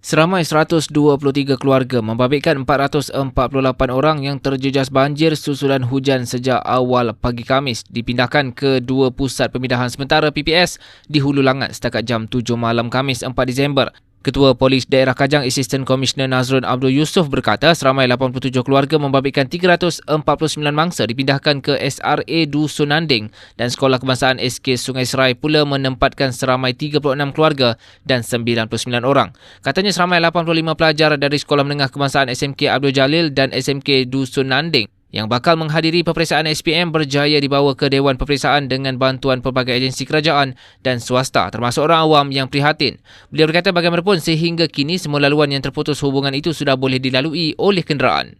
Seramai 123 keluarga membabitkan 448 orang yang terjejas banjir susulan hujan sejak awal pagi Kamis dipindahkan ke dua pusat pemindahan sementara PPS di Hulu Langat setakat jam 7 malam Kamis 4 Disember. Ketua Polis Daerah Kajang Assistant Commissioner Nazrul Abdul Yusof berkata seramai 87 keluarga membabitkan 349 mangsa dipindahkan ke SRA Dusun Nanding dan Sekolah Kebangsaan SK Sungai Serai pula menempatkan seramai 36 keluarga dan 99 orang. Katanya seramai 85 pelajar dari Sekolah Menengah Kebangsaan SMK Abdul Jalil dan SMK Dusun Nanding yang bakal menghadiri peperiksaan SPM berjaya dibawa ke Dewan Peperiksaan dengan bantuan pelbagai agensi kerajaan dan swasta termasuk orang awam yang prihatin. Beliau berkata bagaimanapun sehingga kini semua laluan yang terputus hubungan itu sudah boleh dilalui oleh kenderaan.